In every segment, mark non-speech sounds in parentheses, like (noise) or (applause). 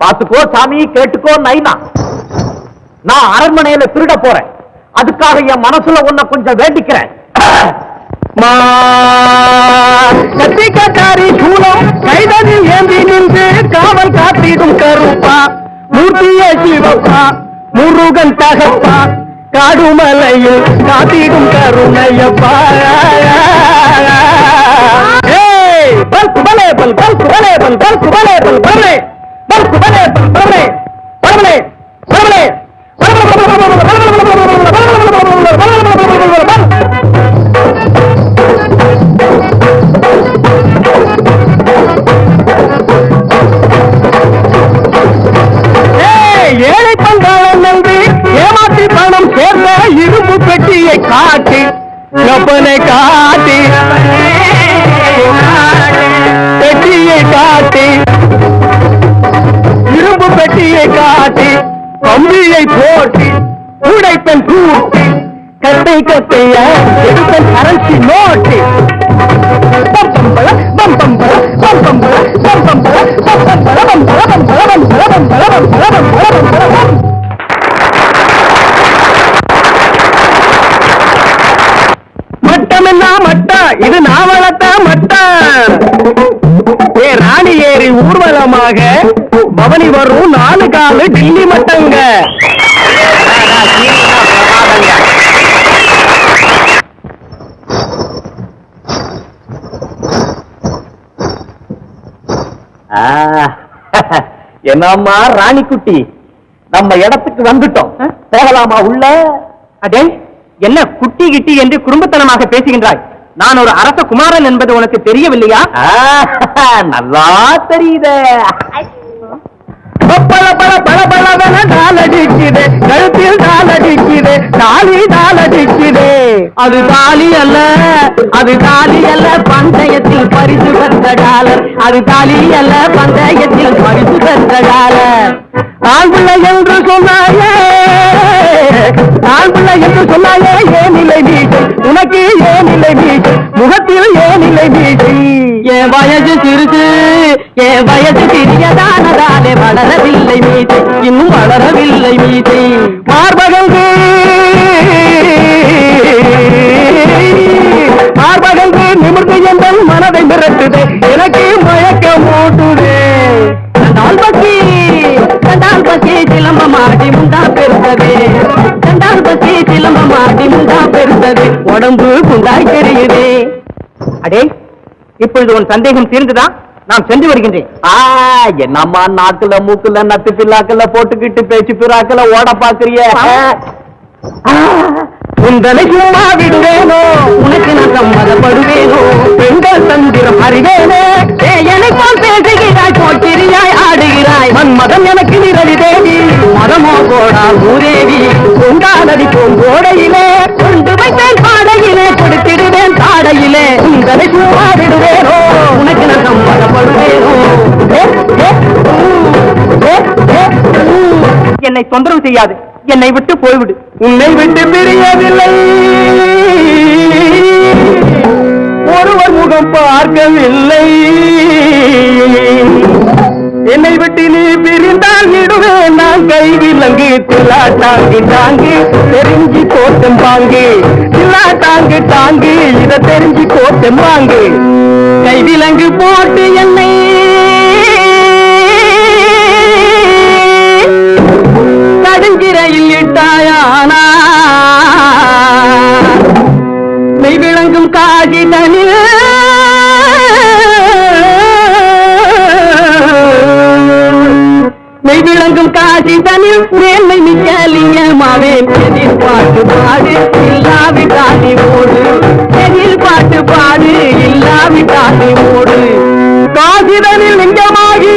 பாத்துக்கோ சாமி கேட்டுக்கோ நைனா. நான் அரண்மனையில திருட போறேன். அதுக்காக என் மனசுல உன்னை கொஞ்சம் வேண்டிக்கிறேன். கத்திக்காரி சூலம் கைதனில் ஏந்தி நின்று காவல் காத்திடும் கருப்பா மூர்த்திய சிவப்பா முருகன் தகப்பா காடுமலையில் காத்திடும் கருணையப்பா. ஏய், பல் பலே பல் பல் பலே பல் பல் பலே பல் பலே ஏழை பங்காளன் நம்பி ஏமாற்றி பணம் சேர்ந்த இரும்பு பெட்டியை காட்டி கப்பனை காட்டி என்னம்மா ராணிக்குட்டி? நம்ம இடத்துக்கு வந்துட்டோம். போகலாமா உள்ள? அடே என்ன குட்டி கிட்டி என்று குடும்பத்தனமாக பேசுகின்றாய்? நான் ஒரு அரச குமாரன் என்பது உனக்கு தெரியவில்லையா? நல்லா தெரியுதே. பல பல பல பலவென நாளடிக்குது கழுத்தில் நாளடிக்குது தாலி நாளடிக்குது அது தாலி அல்ல அது தாலி அல்ல பந்தயத்தில் பரிசு பெற்ற டாலர் அது தாலி அல்ல பந்தயத்தில் பரிசு பெற்ற டாலர் ஆண் என்று சொன்னாயே ஆண் என்று சொன்னாயே ஏன் இல்லை வீட்டு உனக்கு ஏன் இல்லை வீட்டு முகத்தில் ஏன் இல்லை வீட்டு என் வயசு சிறுசு என் வயது சிறியதானதாலே வளரவில்லை மீது. இன்னும் வளரவில்லை மீது. இப்பொழுது உன் சந்தேகம் தீர்ந்துதா? நான் சென்று வருகின்றேன். ஆ, என்னம்மா நாக்குல மூக்குல நத்து பில்லாக்குல போட்டுக்கிட்டு பேச்சு பிறாக்குல ஓட பாக்குறிய உங்களை சும்மா விடுவேனோ? உனக்கு நான் சம்மதப்படுவேனோ? பெண்கள் தந்திரம் அறிவேனே? எனக்கும் பேசுகிறாய் போட்டிரியாய் ஆடுகிறாய். மன்மதம் எனக்கு நிரவி தேவி. மதமோ கோடா ஊரேவி கொண்டாடடி கோடையிலே. கொண்டு வைத்தேன் பாடையிலே கொடுத்திடுவேன் தாடையிலே. உங்களை சும்மா விடுவேனோ? என்னை தொந்தரவு செய்யாது. என்னை விட்டு போய்விடு. உன்னை விட்டு பிரியவில்லை ஒருவர் முகம் பார்க்கவில்லை. என்னை விட்டு நீ பிரிந்தால் விடுவேன் நான் கை விலங்கு தில்லா தாங்கு தாங்கு தெரிஞ்சு கோட்டம் பாங்கு. தில்லா தாங்கு தாங்கு இதை தெரிஞ்சு கோட்டம் பாங்கு. கை விலங்கு போட்டு என்னை தாயானா. மெய் விளங்கும் காகி தனில் மெய் விளங்கும் காட்சி தனில் மேன்மை மிக்கலிய மாவேன் எதிர் பாட்டு பாடு இல்லாவிட்டால் நீ ஓடு. எதிர் பாட்டு பாடு இல்லாவிட்டால் நீ ஓடு நெஞ்சமாகி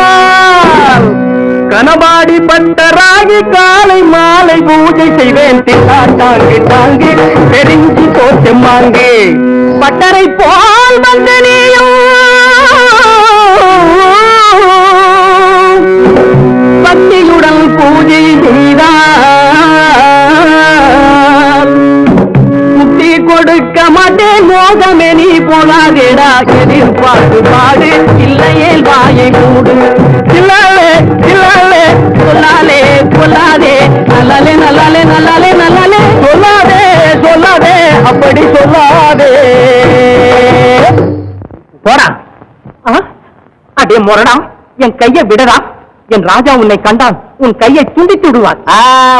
கொடுத்தாயானால் கனபாடி பட்டராகி காலை மாலை பூஜை செய்வேன். தில்லா தாங்கி தாங்கு தெரிஞ்சு கோச்சம் வாங்கு பட்டரை போல் வந்து செய்தால் கேட்க மாட்டேன் மோகமே நீ போலாதேடா எதிர்பார்த்து பாடு இல்லையே வாயை மூடு. சில்லாலே சில்லாலே சொல்லாலே சொல்லாதே. நல்லாலே நல்லாலே நல்லாலே நல்லாலே. சொல்லாதே சொல்லாதே அப்படி சொல்லாதே. போடா. ஆ? அடே முரடா. என் கையை விடடா. என் ராஜா உன்னை கண்டான் உன் கையை துண்டித்து விடுவான்.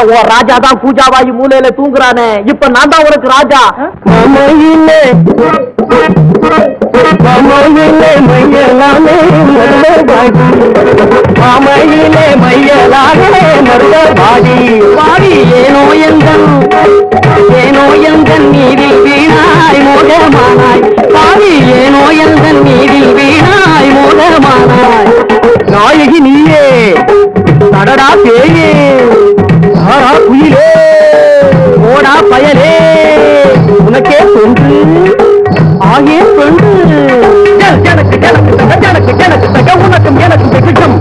ஓ ராஜா தான் பூஜாவாயி மூலையில தூங்குறானே. இப்ப நான் தான் உனக்கு ராஜா. மமையிலே மருதபாடி மாமையிலே மையலாகவே மருதபாடி பாடி ஏனோ எந்தன் ஏனோ எந்தன் நீரில் வீணாய் மோகமானாய். பாடி ஏனோ எந்தன் நீரில் அடடா பேயே யாரா குயிலே. ஓடா பயலே. உனக்கே தொன்று. ஆகியே தொன்று. எனக்கு எனக்கு தக உனக்கும் எனக்கும் கிட்டம்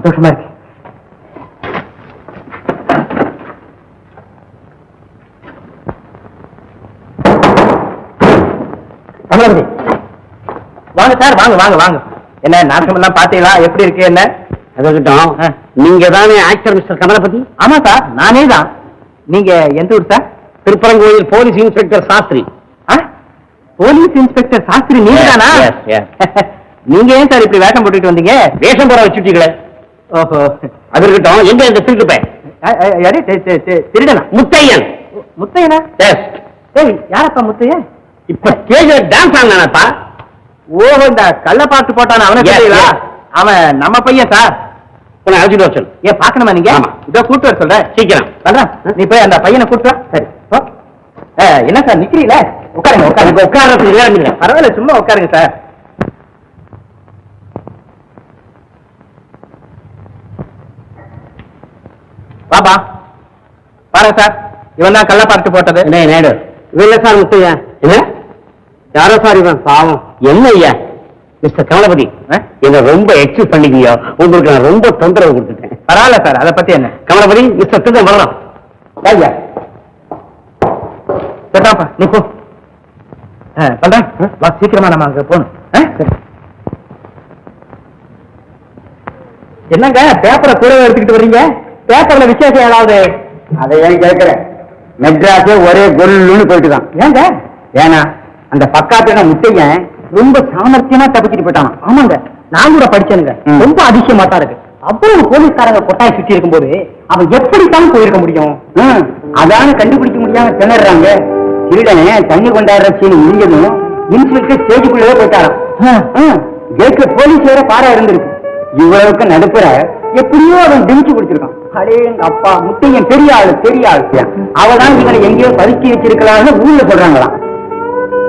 சந்தோஷமா இருக்கு. கமலாபதி வாங்க சார் வாங்க வாங்க வாங்க. என்ன நாடகம் எல்லாம் பாத்தீங்களா எப்படி இருக்கு என்ன? அதுக்கிட்டோம். நீங்க தானே ஆக்டர் மிஸ்டர் கமலபதி? ஆமா சார். நானே தான். நீங்க எந்த ஊர் sir? Thirupparankoil police inspector Sastri. ஆ? போலீஸ் இன்ஸ்பெக்டர் சாஸ்திரி நீங்க தானா (laughs) நீங்க ஏன் சார் இப்படி வேஷம் போட்டுட்டு வந்தீங்க? வேஷம் போட வச்சுட்டீங்களே. ஓஹோ. அது இருக்கட்டும். எங்க இந்த திருட்டு பையன் யாரு திருடனா? முத்தையன். முத்தையனா? ஏய் யாரப்பா முத்தையன்? இப்ப ஸ்டேஜ்ல டான்ஸ் ஆனானப்பா ஓஹோ இந்த கள்ள பாட்டு போட்டான? அவனை தெரியலா. அவன் நம்ம பையன் சார். உன்னை அழைச்சிட்டு வர சொல்லு. ஏன் பாக்கணுமா நீங்க. இதோ கூட்டு வர சொல்றேன். சீக்கிரம். நீ போய் அந்த பையனை கூட்டு. சரி. என்ன சார்? நிக்கிறீல உட்காருங்க உட்காருங்க. உட்காரத்துக்கு பரவாயில்ல சும்மா உட்காருங்க சார். பாபா பாருங்க சார் இவன் தான் கள்ள பாட்டு போட்டது. என்ன நேடு இல்ல சார் முத்தையா என்ன? யாரோ சார் இவன்? பாவம். என்ன ஐயா? மிஸ்டர் கமலபதி? என்ன ரொம்ப எக்ஸஸ் பண்ணிக்கியோ உங்களுக்கு நான் ரொம்ப தொந்தரவு கொடுத்துட்டேன். பரவாயில்ல சார் அதை பத்தி என்ன? கமலபதி மிஸ்டர் திட்டம் வரலாம். ஐயா சரிதாப்பா நீ போ. பண்றேன். வா சீக்கிரமா நம்ம அங்க போகணும். என்னங்க பேப்பரை கூட எடுத்துக்கிட்டு வர்றீங்க? பேப்பர்ல விசேஷம் ஏதாவது? அதை ஏன் கேட்கிறேன்? மெட்ராஸே ஒரே கொல்லுன்னு போயிட்டு தான் ஏங்க? ஏன்னா அந்த பக்காத்தின முத்தையன் ரொம்ப சாமர்த்தியமா தப்பிச்சுட்டு போயிட்டான் ஆமாங்க. நான் கூட படிச்சேனுங்க. ரொம்ப அதிசயமா தான் இருக்கு. அவ்வளவு போலீஸ்காரங்க கொட்டாய் சுத்தி இருக்கும்போது அவன் எப்படித்தான் போயிருக்க முடியும்? அதான கண்டுபிடிக்க முடியாம திணறாங்க. திருடனே தண்ணி கொண்டாடுற சீனி முடிஞ்சதும் இன்ஸ்பெக்டர் ஸ்டேஜுக்குள்ளே போயிட்டாராம். கேட்ல போலீஸ் வேற பாரா இருந்திருக்கு. இவ்வளவுக்கு நடுப்புற எப்படியோ அவன் திணிச்சு கொடுத்திருக்கான். அடே அப்பா முத்தையன் பெரிய ஆளு பெரிய ஆளு அவதான் இவனை எங்கேயோ பதுக்கி வச்சிருக்கலாம்னு ஊர்ல சொல்றாங்களாம்.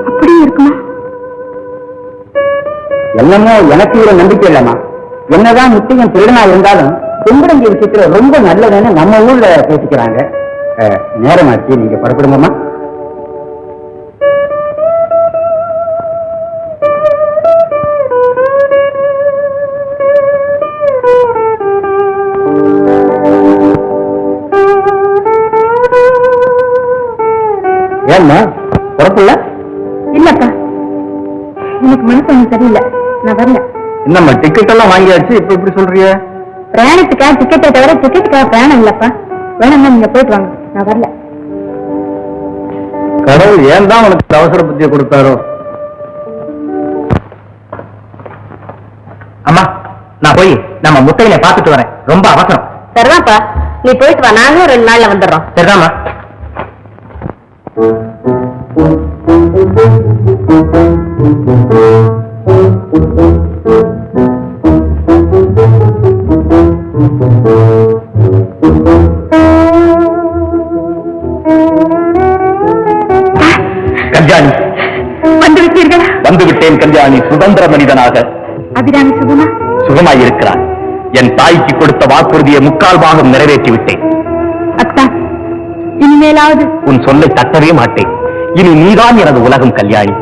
அப்படியே இருக்குமா? என்னமோ எனக்கு இவ்வளவு நம்பிக்கை இல்லம்மா. என்னதான் முத்தையன் திருடனா இருந்தாலும் கும்படங்கி விஷயத்துல ரொம்ப நல்லதுன்னு நம்ம ஊர்ல பேசிக்கிறாங்க. அஹ், நேரமாச்சு நீங்க புறப்படுங்கம்மா. ஏம்மா புறப்படல இல்லப்பா எனக்கு மனசு ஒண்ணு சரியில்லை. நான் வரல. என்னம்மா டிக்கெட் எல்லாம் வாங்கியாச்சு இப்ப இப்படி சொல்றிய? பிரயாணத்துக்காக டிக்கெட்டை தவிர டிக்கெட்டுக்காக பிரயாணம் இல்லப்பா. வேணாம்னா நீங்க போயிட்டு வாங்க. நான் வரல. கடவுள் ஏன் தான் உனக்கு அவசர புத்தியை கொடுத்தாரோ? அம்மா நான் போய் நம்ம முத்தையில பாத்துட்டு வரேன். ரொம்ப அவசரம். சரிதான்ப்பா. நீ போயிட்டு வா. நாங்களும் ரெண்டு நாள்ல வந்துடுறோம். சரிதாம்மா. கல்யாணி. வந்து விட்டீர்களா வந்து விட்டேன் கல்யாணி. சுதந்திர மனிதனாக. அபிராமி சுகுமா சுகமாயிருக்கிறான் என் தாய்க்கு கொடுத்த வாக்குறுதியை முக்கால் பாகம் நிறைவேற்றி விட்டேன் அத்தா இனிமேலாவது உன் சொல்லை தட்டவே மாட்டேன். இனி நீதான் எனது உலகம் கல்யாணி.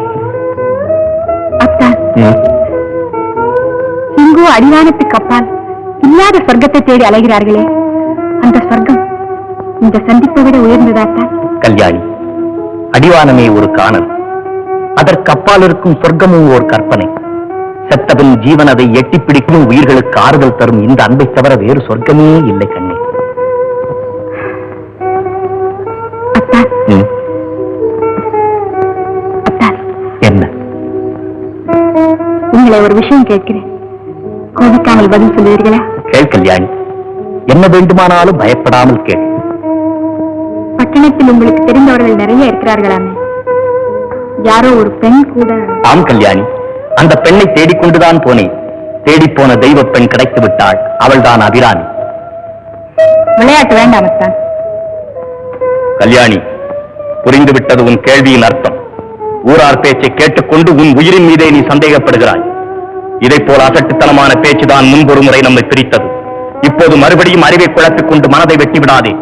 அத்தா. எங்கோ அடிவானத்துக்கு அப்பால் இல்லாத சொர்க்கத்தை தேடி அலைகிறார்களே. அந்த சொர்க்கம் இந்த சந்திப்பை விட உயர்ந்ததாத்தா கல்யாணி அடிவானமே ஒரு காணல். அதற்கு அப்பால் இருக்கும் சொர்க்கமும் ஒரு கற்பனை. செத்தபின் ஜீவன் அதை பிடிக்கும் உயிர்களுக்கு ஆறுதல் தரும் இந்த அன்பை தவிர வேறு சொர்க்கமே இல்லை கண்ணே உங்களை ஒரு விஷயம் கேட்கிறேன். கோபிக்காமல் பதில் சொல்லுவீர்களா? கேள் கல்யாணி? என்ன வேண்டுமானாலும் பயப்படாமல் கேள். பட்டணத்தில் உங்களுக்கு தெரிந்தவர்கள் நிறைய இருக்கிறார்களாமே. யாரோ ஒரு பெண் கூட ஆம் கல்யாணி அந்த பெண்ணை தேடிக்கொண்டுதான் போனேன். தேடிப்போன தெய்வ பெண் கிடைத்து விட்டாள். அவள்தான் அபிராமி. விளையாட்டு வேண்டாம் அத்தான் கல்யாணி புரிந்து விட்டது உன் கேள்வியின் அர்த்தம். ஊரார் பேச்சை கேட்டுக்கொண்டு உன் உயிரின் மீதே நீ சந்தேகப்படுகிறாய். இதைப் போல அசட்டுத்தனமான பேச்சுதான் முன்பொரு முறை நம்மை பிரித்தது. இப்போது மறுபடியும் அறிவை குழப்பிக் கொண்டு மனதை வெட்டி விடாதே.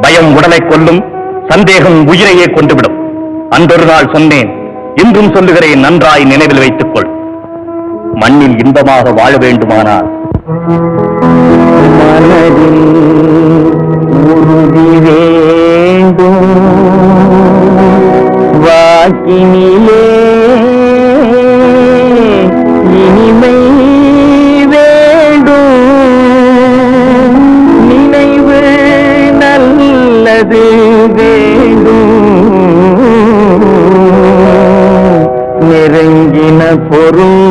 பயம் உடலை கொல்லும் சந்தேகம் உயிரையே கொண்டுவிடும் அன்றொரு நாள் சொன்னேன் இன்றும் சொல்லுகிறேன் நன்றாய் நினைவில் வைத்துக் கொள் மண்ணில் இன்பமாக வாழ வேண்டுமானால். வேண்டும். வாக்கினிலே நல்லது வேண்டும். நெருங்கின பொருள்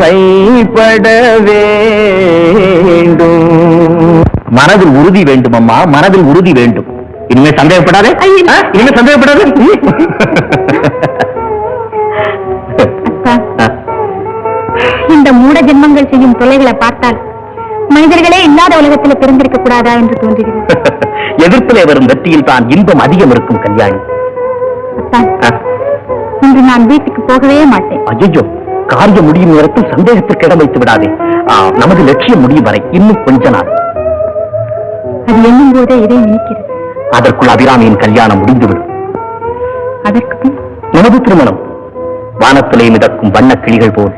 கைப்பட வேண்டும். மனதில் உறுதி வேண்டும் அம்மா மனதில் உறுதி வேண்டும். இனிமே சந்தேகப்படாதே. இனிமே சந்தேகப்படாதே. இந்த மூட ஜென்மங்கள் செய்யும் தொல்லைகளை பார்த்தால் மனிதர்களே இல்லாத உலகத்தில் பிறந்திருக்க கூடாதா என்று தோன்றுகிறது. (laughs) எதிர்ப்பிலே வரும் வெற்றியில் தான் இன்பம் அதிகம் இருக்கும் கல்யாணி. இன்று நான் வீட்டுக்கு போகவே மாட்டேன். அஜயோ காரியம் முடியும் நேரத்தில் சந்தேகத்திற்கு இடம் வைத்து விடாதே. நமது லட்சியம் முடியும் வரை இன்னும் கொஞ்ச நாள். அது எண்ணும் போதே இதை நினைக்கிறது. அதற்குள் அபிராமியின் கல்யாணம் முடிந்துவிடும். அதற்கு நமது திருமணம். வானத்திலே மிதக்கும் வண்ணக் கிளிகள் போல்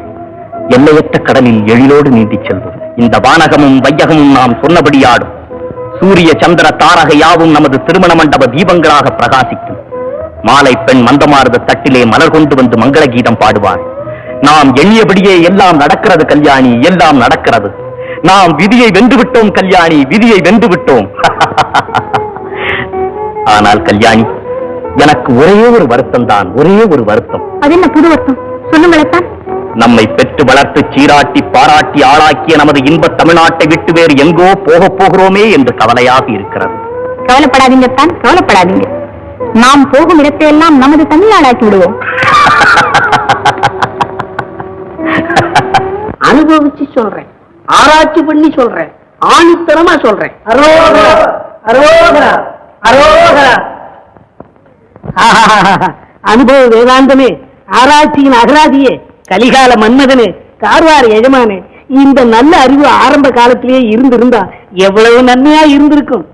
எல்லையற்ற கடலில் எழிலோடு நீந்திச் செல்வோம். இந்த வானகமும் வையகமும் நாம் சொன்னபடி ஆடும் சூரிய சந்திர தாரக யாவும் நமது திருமண மண்டப தீபங்களாக பிரகாசிக்கும். மாலை பெண் மந்தமாரத தட்டிலே மலர் கொண்டு வந்து மங்கள கீதம் பாடுவார். நாம் எண்ணியபடியே எல்லாம் நடக்கிறது கல்யாணி எல்லாம் நடக்கிறது. நாம் விதியை வென்று விட்டோம் கல்யாணி விதியை வென்று விட்டோம் (laughs) ஆனால் கல்யாணி எனக்கு ஒரே ஒரு வருத்தம் தான் ஒரே ஒரு வருத்தம். அது என்ன புது வருத்தம்? சொல்லுங்களேத்தான் நம்மை பெற்று வளர்த்து சீராட்டி பாராட்டி ஆளாக்கிய நமது இன்ப தமிழ்நாட்டை விட்டு வேறு எங்கோ போகப் போகிறோமே என்று கவலையாக இருக்கிறது. கவலைப்படாதீங்க தான் கவலைப்படாதீங்க. நாம் போகும் இடத்தையெல்லாம் நமது தமிழ்நாடாக்கி விடுவோம். (laughs) அனுபவிச்சு சொல்றேன் ஆராய்ச்சி பண்ணி சொல்றேன் ஆணித்தனமா சொல்றேன். அனுபவ வேதாந்தமே ஆராய்ச்சியின் அகராதியே. கலிகால மன்மதனே கார்வார் எஜமானே இந்த நல்ல அறிவு ஆரம்ப காலத்திலேயே இருந்திருந்தா எவ்வளவு நன்மையா இருந்திருக்கும்.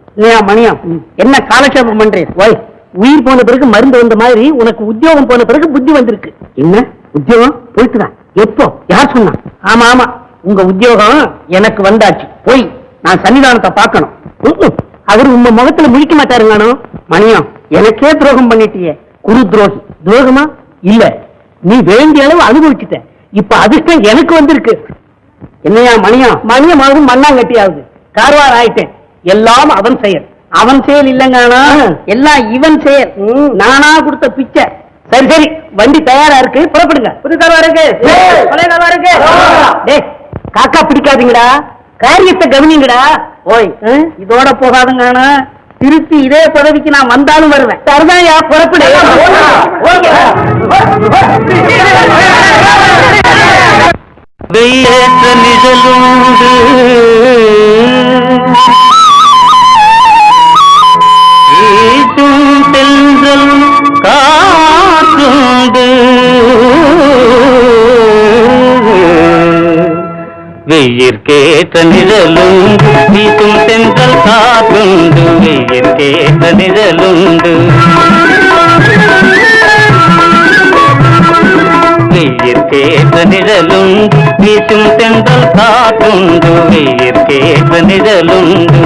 மணியம் என்ன காலட்சேபம் பண்றேன் ஓய் உயிர் போன பிறகு மருந்து வந்த மாதிரி உனக்கு உத்தியோகம் போன பிறகு புத்தி வந்திருக்கு. என்ன? உத்தியோகம்? போயிட்டுதா எப்போ? யார் சொன்னா? ஆமா ஆமா. உங்க உத்தியோகம் எனக்கு வந்தாச்சு. போய் நான் சன்னிதானத்தை பார்க்கணும். அவர் உங்க முகத்துல முழிக்க மாட்டாருங்கானோ மணியம் எனக்கே துரோகம் பண்ணிட்டியே. குரு துரோகி. துரோகமா? இல்ல. நீ வேண்டிய அளவு அனுபவிச்சுட்ட. இப்ப அதிர்ஷ்டம் எனக்கு வந்திருக்கு. என்னையா மணியம் மணியமாவது மண்ணாங்கட்டியாவது. கார்வார் ஆயிட்டேன். எல்லாம் அவன் செயல். அவன் செயல் இல்லைங்கானா? எல்லாம் இவன் செயல். நானா கொடுத்த பிச்சை. சரி சரி. வண்டி தயாரா இருக்கு? புறப்படுங்க. புது கார்வா இருக்கு. பழைய கார்வா இருக்கு. டேய் காக்கா பிடிக்காதீங்கடா. காரியத்தை கவனிங்கடா. ஓய் இதோட போகாதுங்கானா? திருப்பி இதே பதவிக்கு நான் வந்தாலும் வருவேன். தருதாயா புறப்படு. வெய்யேற்ற நிழலுண்டு. வெயிற்கேற்ற நிழலுண்டு வீசும் தென்றல் காற்றுண்டு வெயிற்கேற்ற நிழலுண்டு வெயிற்கேற்ற நிழலுண்டு வீசும் தென்றல் காற்றுண்டு வெயிற்கேற்ற நிழலுண்டு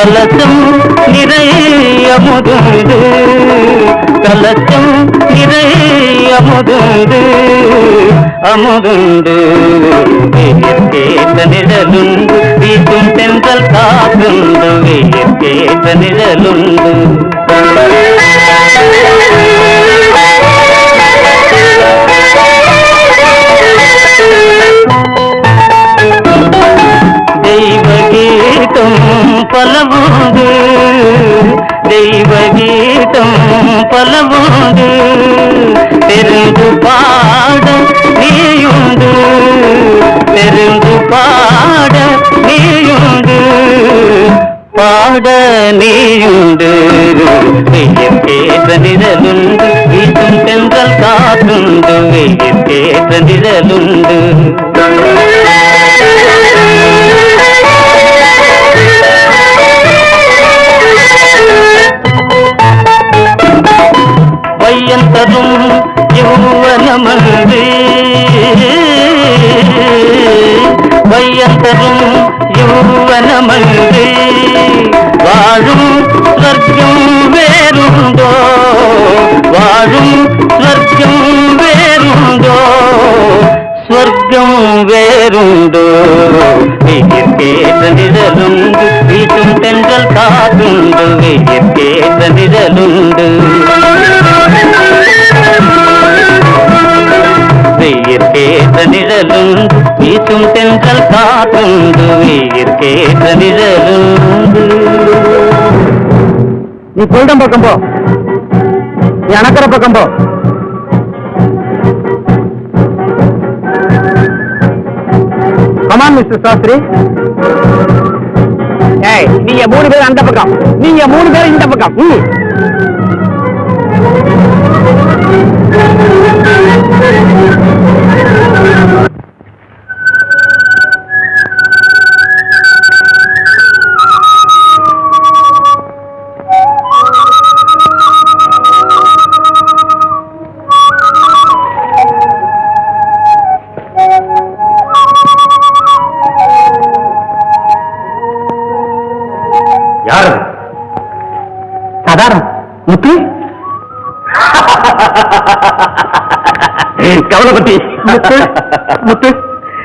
கலசம் நிறைய முதுந்து கலசம் நிறைய முதுந்து அமுதுண்டு வெயிற்கேற்ற நிழலுண்டு. வீசும் தென்றல் காத்துண்டு வெயிற்கேற்ற நிழலுண்டு. பலவுண்டு தெய்வ நிழலுண்டோ வெயிற்கேற்ற நிழலுண்டு வீட்டும் தென்றல் காத்துண்டு வெயிற்கேற்ற நிழலுண்டு. வெயிற்கேற்ற நிழலுண்டு வீட்டும் தென்றல் காத்துண்டு வெயிற்கேற்ற நிழலுண்டு. நீ போயிடம் பக்கம் போ. எனக்கிற பக்கம் போ. கமான் மிஸ்டர் சாஸ்திரி ஏய் நீங்க மூணு பேர் அந்த பக்கம். நீங்க மூணு பேர் இந்த பக்கம்.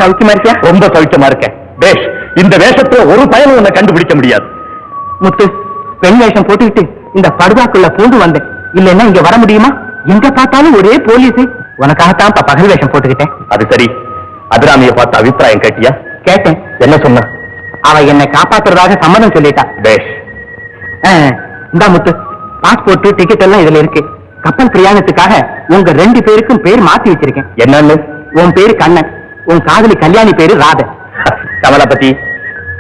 சௌக்கியமா இருக்கியா? ரொம்ப சௌக்கியமா இருக்கேன். பேஷ் இந்த வேஷத்துல ஒரு பயனும் உன்னை கண்டுபிடிக்க முடியாது. முத்து பெண் வேஷம் போட்டுக்கிட்டு இந்த படுதாக்குள்ள பூந்து வந்தேன். இல்லைன்னா இங்க வர முடியுமா? எங்க பார்த்தாலும் ஒரே போலீஸ். உனக்காகத்தான் பகல் வேஷம் போட்டுக்கிட்டேன். அது சரி. அபிராமிய பார்த்த அபிப்பிராயம் கேட்டியா? கேட்டேன். என்ன சொன்ன? அவ என்னை காப்பாத்துறதாக சம்மதம் சொல்லிட்டா. பேஷ் இந்தா முத்து. பாஸ்போர்ட் டிக்கெட் எல்லாம் இதுல இருக்கு. கப்பல் பிரயாணத்துக்காக உங்க ரெண்டு பேருக்கும் பேர் மாத்தி வச்சிருக்கேன். என்னன்னு? உன் பேரு கண்ணன். உன் காதலி கல்யாணி பேரு ராத கமலபதி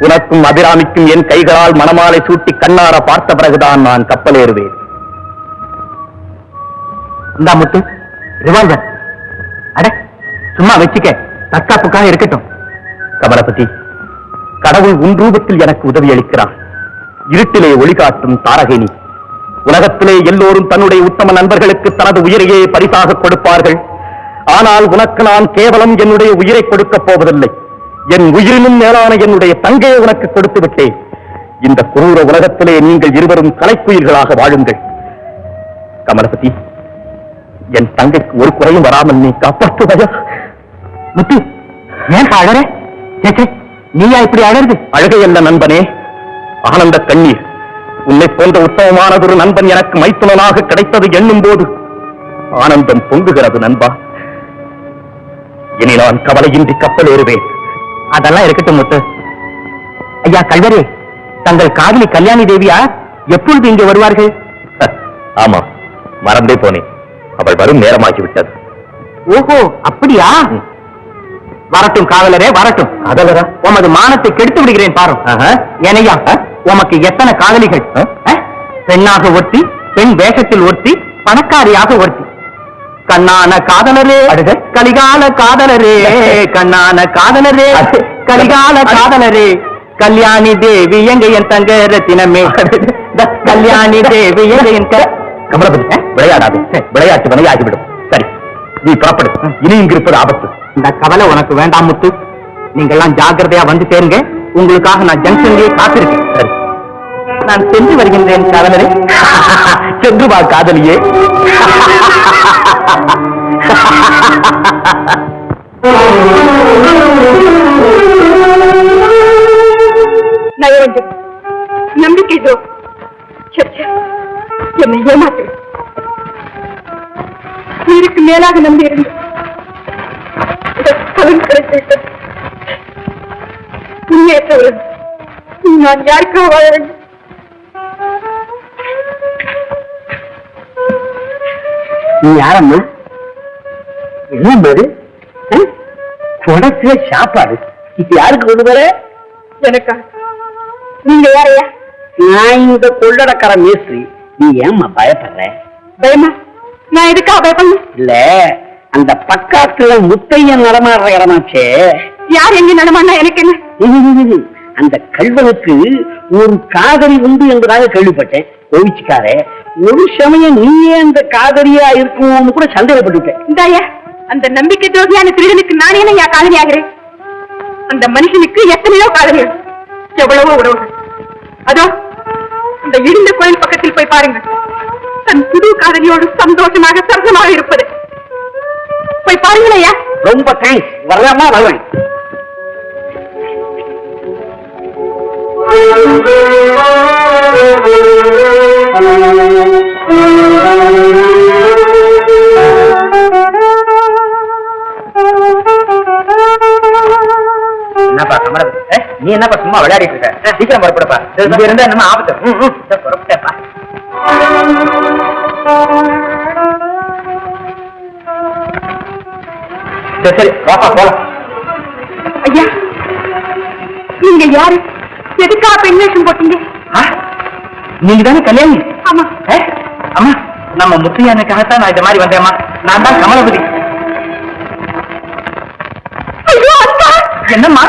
உனக்கும் அபிராமிக்கும் என் கைகளால் மணமாலை சூட்டி கண்ணார பார்த்த பிறகுதான் நான் கப்பலேறுவேன். இந்தா முத்து ரிவால்வர் அட சும்மா வச்சுக்க தற்காப்புக்காக இருக்கட்டும். கமலபதி கடவுள் உன் ரூபத்தில் எனக்கு உதவி அளிக்கிறான் இருட்டிலே ஒளி காட்டும் தாரகை நீ உலகத்திலே எல்லோரும் தன்னுடைய உத்தம நண்பர்களுக்கு தனது உயிரையே பரிசாக கொடுப்பார்கள். ஆனால் உனக்கு நான் கேவலம் என்னுடைய உயிரை கொடுக்கப் போவதில்லை. என் உயிரினும் மேலான என்னுடைய தங்கையை உனக்கு கொடுத்து விட்டேன். இந்த குரூர உலகத்திலே நீங்கள் இருவரும் கலைக்குயிர்களாக வாழுங்கள். கமலபதி என் தங்கைக்கு ஒரு குறையும் வராமல் நீ காப்பாற்றுவதா முத்து ஏன் அழற? நீயா இப்படி அழறது? அழகையல்ல நண்பனே. ஆனந்த கண்ணீர் உன்னை போன்ற உத்தமமானதொரு நண்பன் எனக்கு மைத்துனனாக கிடைத்தது எண்ணும் போது ஆனந்தம் பொங்குகிறது நண்பா. இனி நான் கவலையின்றி கப்பல் ஏறுவேன். அதெல்லாம் இருக்கட்டும் முத்து. ஐயா கல்வரே தங்கள் காதலி கல்யாணி தேவியா? எப்பொழுது இங்கே வருவார்கள்? ஆமா மறந்தே போனேன். அவள் வரும் நேரமாகிவிட்டது. ஓஹோ அப்படியா? வரட்டும் காதலரே வரட்டும். காதலரா? உமது மானத்தை கெடுத்து விடுகிறேன் பாரும். ஏனையா உமக்கு எத்தனை காதலிகள்? பெண்ணாக ஒருத்தி பெண் வேஷத்தில் ஒருத்தி பணக்காரியாக ஒருத்தி. கண்ணான காதலரே. கலிகால காதலரே. கண்ணான காதலரே. கலிகால. காதலரே. கல்யாணி தேவி எங்க என் தங்க ரத்தினமே கல்யாணி தேவி எங்க என் கமலபதி விளையாடாது. விளையாட்டு வினையாகிவிடும் சரி நீ புறப்படு. இனி இங்கு இருப்பது ஆபத்து. இந்த கவலை உனக்கு வேண்டாம் முத்து. நீங்கெல்லாம் ஜாக்கிரதையா வந்து சேருங்க. உங்களுக்காக நான் ஜங்ஷன்லயே காத்திருக்கேன். சரி. நான் சென்று வருகின்றேன் காதலரே (laughs) சென்று வா காதலியே. (laughs) நயவஞ்சன் நம்பிக்கை தோ என்னை ஏமாற்று உயிருக்கு மேலாக நம்பி இருந்து பலன் கிடைத்துவிட்டது உண்மையற்றவர்கள் நான் யாருக்காக வாழ வேண்டும்? நீ யாரம்மா? என்ன பாரு தொடர்ச்சிய சாப்பாடு. இப்ப யாருக்கு கொண்டு வர எனக்கா? நீங்க யாரையா? நான் இந்த கொள்ளடக்கர மேஸ்திரி. நீ ஏம்மா பயப்படுற? பயமா? நான் எதுக்காக பயப்படணும்? இல்ல அந்த பக்கத்துல முத்தையன் நடமாடுற இடமாச்சே. யார் எங்க நடமானா எனக்கு என்ன? அந்த கல்வனுக்கு ஒரு காதலி உண்டு என்பதாக கேள்விப்பட்டேன். கோவிச்சுக்காரே ஒரு சமயம் நீயே அந்த காதலியா இருக்குமோன்னு கூட சந்தேகப்பட்டுட்டேன். இந்தாயா அந்த நம்பிக்கை துரோகியான திருடனுக்கு நானே ஐயா காதலி ஆகிறேன்? அந்த மனுஷனுக்கு எத்தனையோ காதலிகள். எவ்வளவோ உறவுகள். அதோ இந்த இடிந்த கோயில் பக்கத்தில் போய் பாருங்கள். தன் புது காதலியோடு சந்தோஷமாக சரசமாக இருப்பது. போய் பாருங்கள் ஐயா. ரொம்ப தேங்க்ஸ் வரலாமா வருவேன் என்னப்பா கமலபதி ஏ, நீ என்னப்பா சும்மா விளையாடிட்டு இருக்க? சீக்கிரம் புறப்படுப்பா இங்க இருந்தா என்னமா ஆபத்து. புறப்பட்டேப்பா. சரி சரி வாப்பா போலாம். ஐயா நீங்க யாரு? எதுக்காக பெண் வேஷம் போட்டீங்க? நீங்க தானே கல்யாணி? ஆமா. அம்மா நம்ம முத்தையனுக்காகத்தான் நான் இந்த மாதிரி வந்தேம்மா. நான் தான் கமலபதி. என்னம்மா?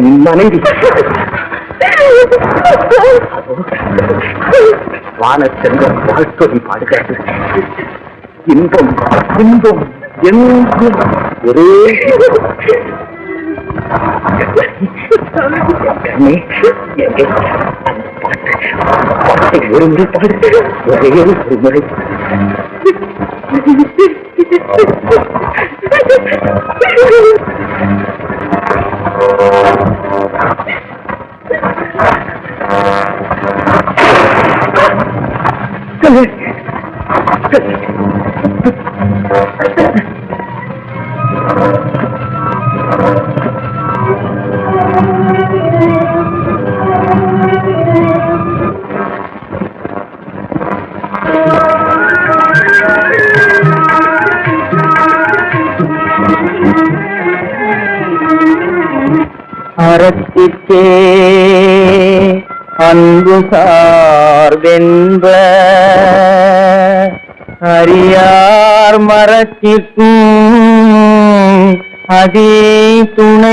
முத்தையன் மனைவி. வானச்சந்திரன் வாழ்த்தொலி பாடுகிறது. இன்பம் இன்பம் என்றும் ஒரே கண்ணே, ஒரு முறை பாடு. ஒரே ஒரு முறை அறத்திற்கே (laughs) அன்பு சார்பென்ப அறியார் மரத்திற்கும் அதே துணை